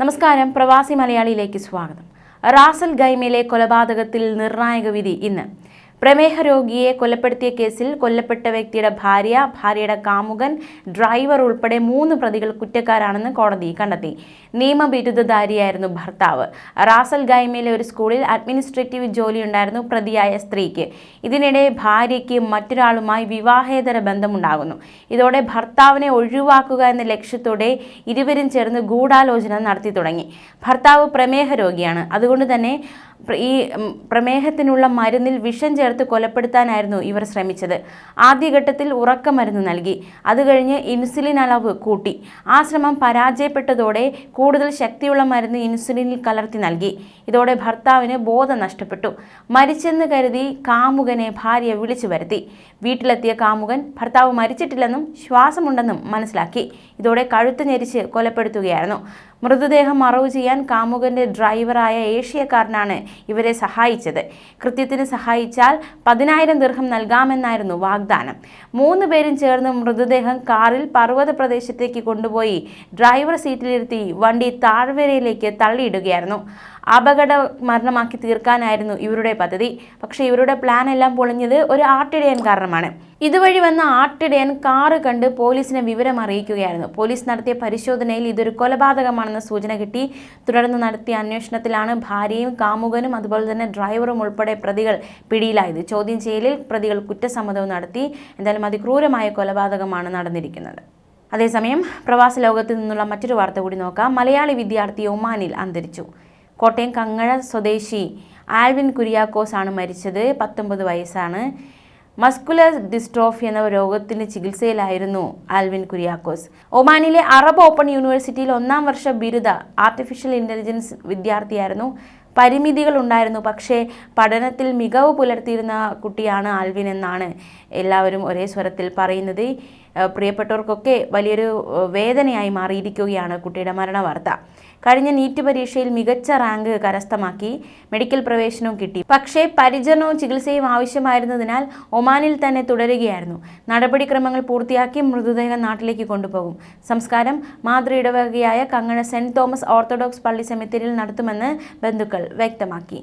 നമസ്കാരം. പ്രവാസി മലയാളിയിലേക്ക് സ്വാഗതം. റാസൽ ഗൈമയിലെ കൊലപാതകത്തിൽ നിർണായക വിധി ഇന്ന്. പ്രമേഹ രോഗിയെ കൊലപ്പെടുത്തിയ കേസിൽ കൊല്ലപ്പെട്ട വ്യക്തിയുടെ ഭാര്യ ഭാര്യയുടെ കാമുകൻ ഡ്രൈവർ ഉൾപ്പെടെ മൂന്ന് പ്രതികൾ കുറ്റക്കാരാണെന്ന് കോടതി കണ്ടെത്തി. നിയമബിരുദധാരിയായിരുന്നു ഭർത്താവ്. റാസൽ ഗൈമയിലെ ഒരു സ്കൂളിൽ അഡ്മിനിസ്ട്രേറ്റീവ് ജോലിയുണ്ടായിരുന്നു പ്രതിയായ സ്ത്രീക്ക്. ഇതിനിടെ ഭാര്യയ്ക്ക് മറ്റൊരാളുമായി വിവാഹേതര ബന്ധമുണ്ടാകുന്നു. ഇതോടെ ഭർത്താവിനെ ഒഴിവാക്കുക എന്ന ലക്ഷ്യത്തോടെ ഇരുവരും ചേർന്ന് ഗൂഢാലോചന നടത്തി തുടങ്ങി. ഭർത്താവ് പ്രമേഹ രോഗിയാണ് അതുകൊണ്ട് തന്നെ ഈ പ്രമേഹത്തിനുള്ള മരുന്നിൽ വിഷം ചേർത്ത് കൊലപ്പെടുത്താനായിരുന്നു ഇവർ ശ്രമിച്ചത്. ആദ്യഘട്ടത്തിൽ ഉറക്കമരുന്ന് നൽകി. അത് കഴിഞ്ഞ് ഇൻസുലിൻ അളവ് കൂട്ടി. ആ ശ്രമം പരാജയപ്പെട്ടതോടെ കൂടുതൽ ശക്തിയുള്ള മരുന്ന് ഇൻസുലിനിൽ കലർത്തി നൽകി. ഇതോടെ ഭർത്താവിന് ബോധം നഷ്ടപ്പെട്ടു. മരിച്ചെന്ന് കരുതി കാമുകനെ ഭാര്യ വിളിച്ചു വരുത്തി. വീട്ടിലെത്തിയ കാമുകൻ ഭർത്താവ് മരിച്ചിട്ടില്ലെന്നും ശ്വാസമുണ്ടെന്നും മനസ്സിലാക്കി. ഇതോടെ കഴുത്ത് ഞെരിച്ച് കൊലപ്പെടുത്തുകയായിരുന്നു. മൃതദേഹം മറവ് ചെയ്യാൻ കാമുകന്റെ ഡ്രൈവറായ ഏഷ്യക്കാരനാണ് ഇവരെ സഹായിച്ചത്. കൃത്യത്തിന് സഹായിച്ചാൽ പതിനായിരം ദീർഘം നൽകാമെന്നായിരുന്നു വാഗ്ദാനം. മൂന്ന് പേരും ചേർന്ന് മൃതദേഹം കാറിൽ പർവത പ്രദേശത്തേക്ക് കൊണ്ടുപോയി ഡ്രൈവർ സീറ്റിലിരുത്തി വണ്ടി താഴ്വരയിലേക്ക് തള്ളിയിടുകയായിരുന്നു. അപകട മരണമാക്കി തീർക്കാനായിരുന്നു ഇവരുടെ പദ്ധതി. പക്ഷേ ഇവരുടെ പ്ലാൻ എല്ലാം പൊളിഞ്ഞത് ഒരു ആട്ടിടയൻ കാരണമാണ്. ഇതുവഴി വന്ന ആട്ടിടയൻ കാറ് കണ്ട് പോലീസിനെ വിവരം അറിയിക്കുകയായിരുന്നു. പോലീസ് നടത്തിയ പരിശോധനയിൽ ഇതൊരു കൊലപാതകമാണെന്ന സൂചന കിട്ടി. തുടർന്ന് നടത്തിയ അന്വേഷണത്തിലാണ് ഭാര്യയും കാമുകനും അതുപോലെ തന്നെ ഡ്രൈവറും ഉൾപ്പെടെ പ്രതികൾ പിടിയിലായത്. ചോദ്യം ചെയ്യലിൽ പ്രതികൾ കുറ്റസമ്മതവും നടത്തി. എന്തായാലും അതിക്രൂരമായ കൊലപാതകമാണ് നടന്നിരിക്കുന്നത്. അതേസമയം പ്രവാസ ലോകത്ത് നിന്നുള്ള മറ്റൊരു വാർത്ത കൂടി നോക്കാം. മലയാളി വിദ്യാർത്ഥി ഒമാനിൽ അന്തരിച്ചു. കോട്ടയം കങ്ങഴ സ്വദേശി ആൽവിൻ കുര്യാക്കോസ് ആണ് മരിച്ചത്. പത്തൊമ്പത് വയസ്സാണ്. മസ്കുലർ ഡിസ്ട്രോഫി എന്ന രോഗത്തിന് ചികിത്സയിലായിരുന്നു ആൽവിൻ കുര്യാക്കോസ്. ഒമാനിലെ അറബ് ഓപ്പൺ യൂണിവേഴ്സിറ്റിയിൽ ഒന്നാം വർഷ ബിരുദ ആർട്ടിഫിഷ്യൽ ഇന്റലിജൻസ് വിദ്യാർത്ഥിയായിരുന്നു. പരിമിതികൾ ഉണ്ടായിരുന്നു. പക്ഷേ പഠനത്തിൽ മികവ് പുലർത്തിയിരുന്ന കുട്ടിയാണ് ആൽവിൻ എന്നാണ് എല്ലാവരും ഒരേ സ്വരത്തിൽ പറയുന്നത്. പ്രിയപ്പെട്ടവർക്കൊക്കെ വലിയൊരു വേദനയായി മാറിയിരിക്കുകയാണ് കുട്ടിയുടെ മരണ വാർത്ത കഴിഞ്ഞ നീറ്റ് പരീക്ഷയിൽ മികച്ച റാങ്ക് കരസ്ഥമാക്കി മെഡിക്കൽ പ്രവേശനവും കിട്ടി. പക്ഷേ പരിചരണവും ചികിത്സയും ആവശ്യമായിരുന്നതിനാൽ ഒമാനിൽ തന്നെ തുടരുകയായിരുന്നു. നടപടിക്രമങ്ങൾ പൂർത്തിയാക്കി മൃതദേഹം നാട്ടിലേക്ക് കൊണ്ടുപോകും. സംസ്കാരം മാതൃ ഇടവകയായ കങ്ങണ സെന്റ് തോമസ് ഓർത്തഡോക്സ് പള്ളി സെമിത്തേരിയിൽ നടത്തുമെന്ന് ബന്ധുക്കൾ വ്യക്തമാക്കി.